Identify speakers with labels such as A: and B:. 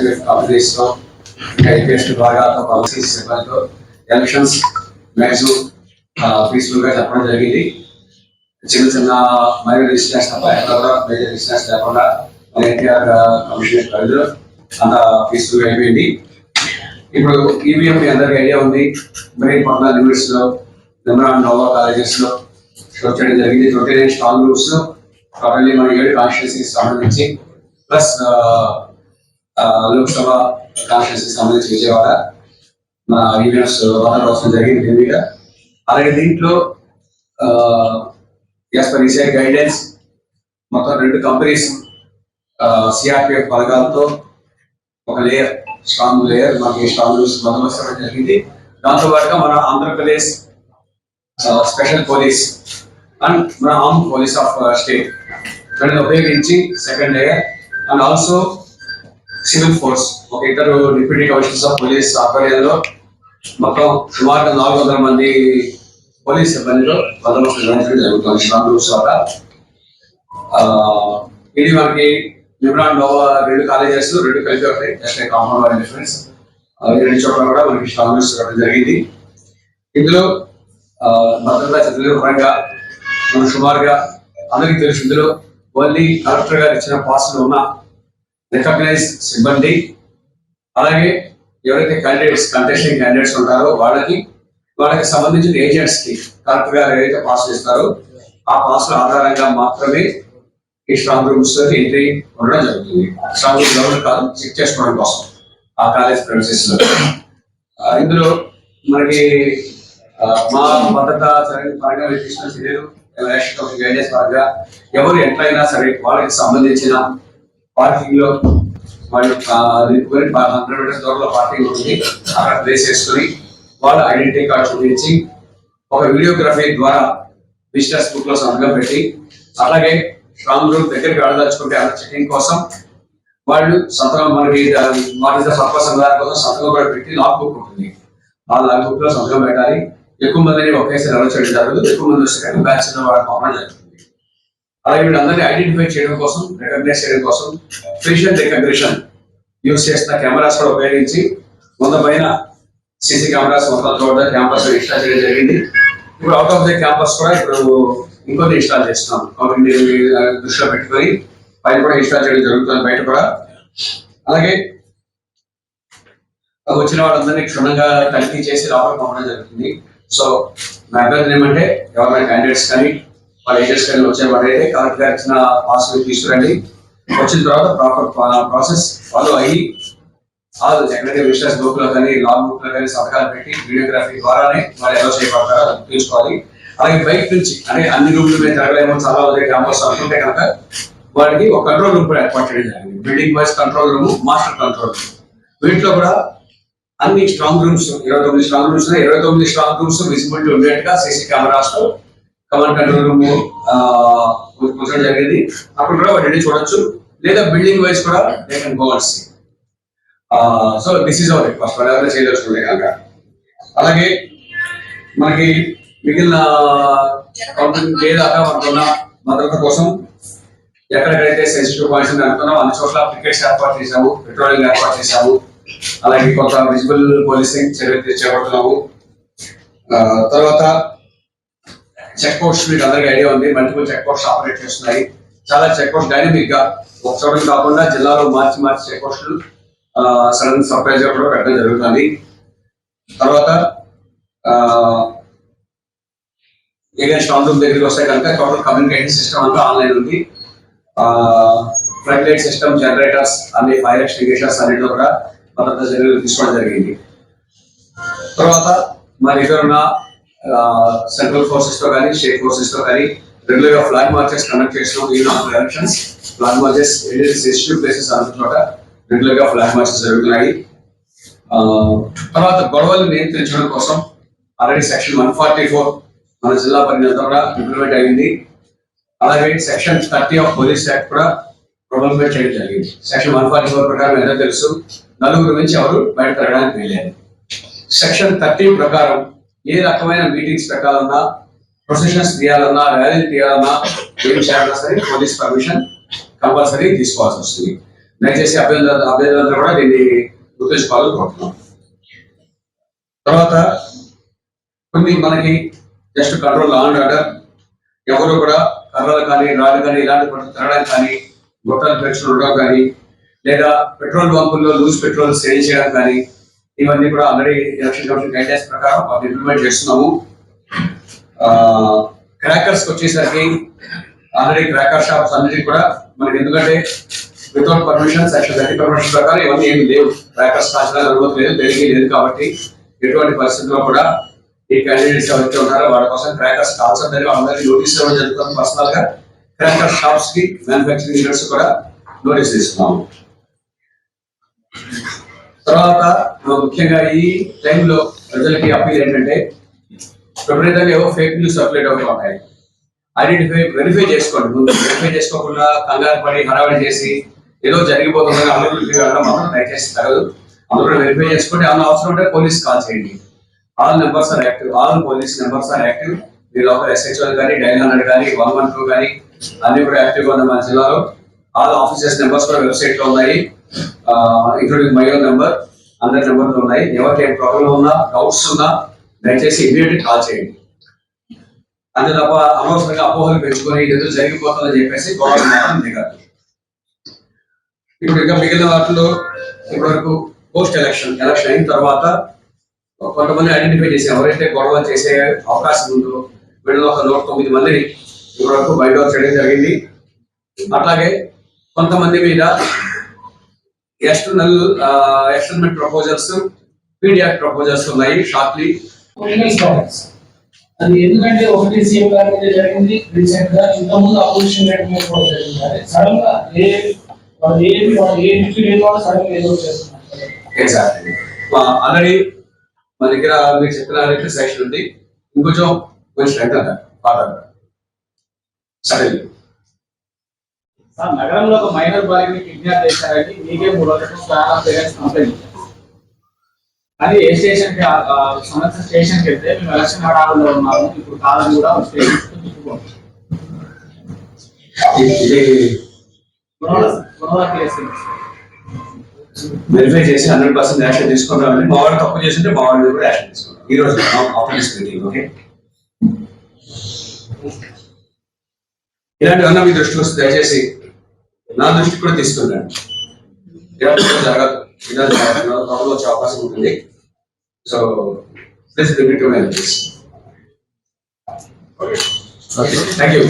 A: Activate కంపెనీస్లో ఇంకా ద్వారా విభాగాలతో పాలసీస్ సిబ్బందితో ఎలక్షన్స్ మ్యాక్సిమం పీస్ఫుల్గా చెప్పడం జరిగింది. చిన్న చిన్న మైనర్ రిజిస్ట్రేషన్ తప్ప ఎక్కడ కూడా మేజర్ రిజిస్ట్రేషన్ లేకుండా మన ఎన్టీఆర్ కమిషనర్ పరిధిలో అంత పీస్ఫుల్గా అయిపోయింది. ఇప్పుడు ఈవీఎం మీ అందరికి ఐడియా ఉంది. మరి పట్నా లిమిట్స్లో నెంబర్ నోవా కాలేజెస్లో షో చేయడం జరిగింది. Twenty nine strong groups totally మన ఏడు కాన్స్టిట్యూన్సీకి సంబంధించి ప్లస్ లోక్సభ కాన్స్టిట్యూన్సీకి సంబంధించి విజయవాడ మన ఈవెంట్స్ వాతావరణం జరిగింది దీని మీద. అలాగే దీంట్లో యాజ్ పర్ ఈసీఐ గైడెన్స్ మొత్తం రెండు కంపెనీస్ సిఆర్పిఎఫ్ బలగాలతో ఒక లేయర్ స్ట్రాంగ్ లేయర్ మనకి స్ట్రాంగ్ రూల్స్ బందోబస్తు జరిగింది. దాంతో పాటుగా మన ఆంధ్రప్రదేశ్ స్పెషల్ పోలీస్ అండ్ మన ఆర్మ్ పోలీస్ ఆఫ్ స్టేట్ వీళ్ళని ఉపయోగించి second layer and also civil force ఒక ఇద్దరు డిప్యూటీ కమిషనర్స్ ఆఫ్ పోలీస్ ఆధ్వర్యంలో మొత్తం సుమారుగా నాలుగు వందల మంది పోలీస్ సిబ్బందిలో బందోబస్తు నిర్వహించడం జరుగుతుంది. స్ట్రాంగ్ ఆ, ఇది మనకి నిమ్రాన్ నోవా రెండు కాలేజెస్ రెండు కలిపి ఒకటి. కామన్ వారి డిఫరెన్స్ రెండు చోట్ల కూడా మనకి స్ట్రాంగ్ రూల్స్ ఇవ్వడం జరిగింది. ఇందులో భద్రతా చర్యల పరంగా మనం సుమారుగా అందరికీ తెలుసు. ఇందులో ఓన్లీ కలెక్టర్ గారు ఇచ్చిన పాసులు ఉన్న రికగ్నైజ్ సిబ్బంది అలాగే ఎవరైతే క్యాండిడేట్స్ కంటెస్టింగ్ క్యాండిడేట్స్ ఉంటారో వాళ్ళకి వాళ్ళకి సంబంధించిన ఏజెంట్స్కి కలెక్టర్ గారు ఏదైతే పాస్ ఇస్తారో ఆ పాసుల ఆధారంగా మాత్రమే ఈ స్ట్రాంగ్ రూమ్స్ ఎంట్రీ ఉండడం జరుగుతుంది. స్ట్రాంగ్ రూమ్ ఎవరు కాదు చెక్ చేసుకోవడం కోసం ఆ కాలేజ్ ప్రిన్సెస్ ఇందులో మనకి మా భద్రత సరైన పరంగా తీసుకున్న చర్యలు ఎలక్షన్ గైడెన్స్ పరంగా ఎవరు ఎంటర్ అయినా సరే వాళ్ళకి సంబంధించిన పార్కింగ్లో వాళ్ళు హండ్రెడ్ మీటర్స్ దూరంలో పార్కింగ్ ఉంటుంది. అక్కడ ప్లేస్ చేసుకుని వాళ్ళ ఐడెంటిటీ కార్డ్ చూపించి ఒక వీడియోగ్రఫీ ద్వారా విజిటర్స్ బుక్లో సంతకం పెట్టి అలాగే స్ట్రాంగ్ రూమ్ దగ్గరికి వెళ్ళదలుచుకుంటే అలా చెకింగ్ కోసం వాళ్ళు సంతకం మనకి వాటి సర్పస్ దాని కోసం సంతకం కూడా పెట్టి లాక్ బుక్ ఉంటుంది. ఆ లాక్ బుక్లో సంతకం పెట్టాలి. ఎక్కువ మందిని ఒకేసారి అలౌ చేయడం జరగదు ఎక్కువ మంది వస్తే బ్యాచ్ వాళ్ళకి పంపడం జరుగుతుంది. అలాగే వీళ్ళందరినీ ఐడెంటిఫై చేయడం కోసం రికగ్నైజ్ చేయడం కోసం ఫేషియల్ రికగ్నిషన్ యూస్ చేస్తున్న కెమెరాస్ కూడా ఉపయోగించి వంద పైన సీసీ కెమెరాస్ మొత్తం చోట క్యాంపస్ ఇన్స్టాల్ చేయడం జరిగింది. ఇప్పుడు అవుట్ ఆఫ్ ద క్యాంపస్ కూడా ఇప్పుడు ఇంకొన్ని ఇన్స్టాల్ చేస్తున్నాం. కమ్యూనిటీ దృష్టిలో పెట్టుకొని పైన కూడా ఇన్స్టాల్ చేయడం జరుగుతుంది బయట కూడా. అలాగే వచ్చిన వాళ్ళందరినీ క్షుణ్ణంగా తనిఖీ చేసి లోపల పంపడం జరుగుతుంది. సో నా అభ్యర్థన ఏమంటే ఎవరైనా క్యాండిడేట్స్ కానీ వాళ్ళ ఏజెంట్స్ కానీ వచ్చే వాళ్ళైతే కలెక్టర్ గారు ఇచ్చిన పాస్ తీసుకురండి. వచ్చిన తర్వాత ప్రాపర్ ప్రాసెస్ ఫాలో అయ్యి కాదు ఎక్కడైతే విజిటర్స్ బుక్లో కానీ లాంగ్ బుక్లో కానీ సంతకాలు పెట్టి వీడియోగ్రఫీ ద్వారానే వాళ్ళు ఎలా చేయబడతారో అది తీసుకోవాలి అలాగే బయట నుంచి అంటే అన్ని రూమ్ల మీద తిరగలేమో చాలా మంది క్యాంపస్ అనుకుంటే కనుక వాడికి ఒక కంట్రోల్ రూమ్ కూడా ఏర్పాటు చేయడం జరిగింది. Building wise control room master control room వీటిలో కూడా అన్ని స్ట్రాంగ్ రూమ్స్ ఇరవై తొమ్మిది స్ట్రాంగ్ రూమ్స్ ఇరవై తొమ్మిది స్ట్రాంగ్ రూమ్స్ విజిబిలిటీ ఉండేట్టుగా సీసీ కెమెరాస్తో కమాండ్ కంట్రోల్ రూమ్ కూర్చోడం జరిగింది. అక్కడ కూడా వాటిని చూడొచ్చు. లేదా బిల్డింగ్ వైజ్ కూడా they can go and see so this is our request వాళ్ళు ఎవరైనా చేయదలుచుకుంటే కనుక అలాగే మనకి మిగిలిన కౌంటింగ్ మనకున్న భద్రత కోసం ఎక్కడెక్కడైతే సెన్సిటివ్ పాయింట్స్ అనుకున్నాం అన్ని చోట్ల పికెట్స్ ఏర్పాటు చేశాము పెట్రోలింగ్ ఏర్పాటు చేశాము. అలాగే కొంత విజిబుల్ పోలీసింగ్ చర్యలు చేపడుతున్నాము తర్వాత చెక్ పోస్ట్ మీకు అందరికీ ఐడియా ఉంది. మల్టిపుల్ చెక్ పోస్ట్ ఆపరేట్ చేస్తున్నాయి. చాలా చెక్ పోస్ట్ డైనమిక్గా ఒక చోట కాకుండా జిల్లాలో మార్చి మార్చి చెక్ పోస్టులు సడన్ సర్ప్రైజ్గా కూడా పెట్టడం జరుగుతుంది. తర్వాత ఏదైనా స్ట్రాంగ్ రూమ్ దగ్గరికి వస్తే కనుక టోటల్ కమ్యూనికేషన్ సిస్టమ్ అంతా ఆన్లైన్ ఉంది. ఫ్లడ్ లైట్ సిస్టమ్ జనరేటర్స్ అన్ని ఫైర్ ఎక్స్టింగ్విషర్స్ అన్నింటిలో కూడా భద్రత చర్యలు తీసుకోవడం జరిగింది. తర్వాత మరి దగ్గర ఉన్న సెంట్రల్ ఫోర్సెస్తో కానీ స్టేట్ ఫోర్సెస్తో కానీ రెగ్యులర్గా ఫ్లాగ్ మార్చెస్ కండక్ట్ చేస్తున్నాం even of elections flag marches sensitive places అన్న చోట రెగ్యులర్గా ఫ్లాగ్ మార్చెస్ జరుగుతున్నాయి. ఆ, తర్వాత గొడవలు నియంత్రించడం కోసం already section one forty four మన జిల్లా పరిణత కూడా ఇంప్లిమెంట్ అయింది. అలాగే section thirty of police act కూడా ప్రొబల్మేట్ చేయడం జరిగింది. సెక్షన్ వన్ ఫార్టీ ఫోర్ ప్రకారం ఏదో తెలుసు? నలుగురు నుంచి ఎవరు బయట తిరగడానికి వీలేదు సెక్షన్ థర్టీ ప్రకారం ఏ రకమైన మీటింగ్స్ పెట్టాలన్నా ప్రొసెషన్స్ తీయాలన్నా ర్యాలీలు తీయాలన్నా ఏం చేయాలన్నా సరే పోలీస్ పర్మిషన్ కంపల్సరీ తీసుకోవాల్సి వస్తుంది. దయచేసి అభ్యర్థులు అభ్యర్థులందరూ కూడా దీన్ని గుర్తుంచుకోవాలని కోరుతున్నాం. తర్వాత కొన్ని మనకి just control law and order ఎవరు కూడా కర్రలు కానీ రాళ్ళు కానీ ఇలాంటి తినడం కానీ గొట్టాలు పెంచడం కానీ లేదా పెట్రోల్ బంకుల్లో లూజ్ పెట్రోల్ సేల్ చేయడం కానీ ఇవన్నీ కూడా ఆల్రెడీ ఎలక్షన్ కమిషన్ గైడ్లైన్స్ ప్రకారం మనం ఇంప్లిమెంట్ చేస్తున్నాము. క్రాకర్స్ వచ్చేసరికి ఆల్రెడీ క్రాకర్ షాప్స్ అన్నిటికీ కూడా మనకి ఎందుకంటే without permission section thirty permission ప్రకారం ఇవన్నీ ఏమి లేవు. క్రాకర్స్ కాల్చడానికి అనుమతి లేదు దేనికి లేదు కాబట్టి ఎటువంటి పరిస్థితుల్లో కూడా ఈ క్యాండిడేట్స్ ఎవరైతే ఉన్నారో వాళ్ళ కోసం క్రాకర్స్ కాల్చదని అందరికీ నోటీస్ ఇవ్వడం జరుగుతుంది పర్సనల్గా. క్రాకర్ షాప్స్కి మ్యానుఫ్యాక్చరింగ్ యూనిట్స్ కూడా నోటీస్ ఇస్తున్నాము. తర్వాత ముఖ్యంగా ఈ టైంలో ప్రజలకి అప్పీల్ ఏంటంటే విపరీతంగా ఏవో ఫేక్ న్యూస్ సర్క్యులేట్ అవుతూ ఉంటాయి. ఐడెంటిఫై వెరిఫై చేసుకోండి ముందు. వెరిఫై చేసుకోకుండా కంగారు పడి హడావిడి చేసి ఏదో జరిగిపోతుందని అందరూ వెళ్ళడం మాత్రం దయచేసి తగదు అందరూ వెరిఫై చేసుకోండి ఏమైనా అవసరం ఉంటే పోలీస్ కాల్ చేయండి. All numbers are active all police numbers are active మీ లోపల ఎస్హెచ్ఓ కానీ డైల్ హండ్రెడ్ కానీ వన్ వన్ టూ కానీ అన్ని కూడా యాక్టివ్గా ఉన్నాయి మన జిల్లాలో. ఆల్ ఆఫీసర్స్ నెంబర్స్ కూడా వెబ్సైట్లో ఉన్నాయి. ఇంక్లూడింగ్ మై ఓన్ నెంబర్ అందరి నెంబర్లు ఉన్నాయి. ఎవరికి ఏం ప్రాబ్లం ఉన్నా డౌట్స్ ఉన్నా దయచేసి ఇమీడియట్ కాల్ చేయండి. అంతే తప్ప అనవసరంగా అపోహలు పెంచుకొని ఇది జరిగిపోతుందని చెప్పేసి గవర్నమెంట్ దిగారు ఇప్పుడు ఇంకా మిగిలిన వాటిలో ఇప్పటివరకు పోస్ట్ ఎలక్షన్ ఎలక్షన్ అయిన తర్వాత కొంతమంది ఐడెంటిఫై చేసి ఎవరైతే గొడవ చేసే అవకాశం ఉందో వీళ్ళలో ఒక నూట తొమ్మిది మందిని ఇప్పటివరకు బయట చేయడం జరిగింది. అట్లాగే కొంతమంది మీద external external proposals PD act proposals ఉన్నాయి షార్ట్లీ
B: అది ఎందుకంటే ఒకటి సీఎం గారి మీద జరిగింది రీసెంట్గా ఇంత ముందు అపోజిషన్ లీడర్ మీద కూడా జరిగింది. సడన్గా ఏ వాళ్ళు ఏ వాళ్ళు ఏ హిస్టరీ లేని వాళ్ళు సడన్గా ఏదో చేస్తున్నారు.
A: ఎగ్జాక్ట్లీ ఆల్రెడీ మన దగ్గర మీరు చెప్పిన సెక్షన్ ఉంది. ఇంకొంచెం కొంచెం స్ట్రెంత్ అంటారు ఫాదర్ సార్
C: నగరంలో ఒక మైనర్ బాలికని కిడ్నాప్ చేశారని మీకే మూడు రోజులు చాలా పేరెంట్స్ కంప్లైంట్ అది ఏ స్టేషన్కి సమస్య స్టేషన్కి వెళ్తే మేము ఎలక్షన్ హడావుల్లో ఉన్నాము. ఇప్పుడు కాదని కూడా స్టేషన్
A: వెరిఫై చేసి హండ్రెడ్ పర్సెంట్ యాక్షన్ తీసుకుంటామని మా వాడు తప్పు చేస్తుంటే మా మీద కూడా యాక్షన్ తీసుకుంటాం. ఈ రోజు మీటింగ్ ఓకే. ఇలాంటివన్నా మీ దృష్టికి వస్తే దయచేసి నా దృష్టికి కూడా తీసుకున్నాను జరగదు. ఇలా త్వరలో వచ్చే అవకాశం ఉంటుంది. So please repeat my thank you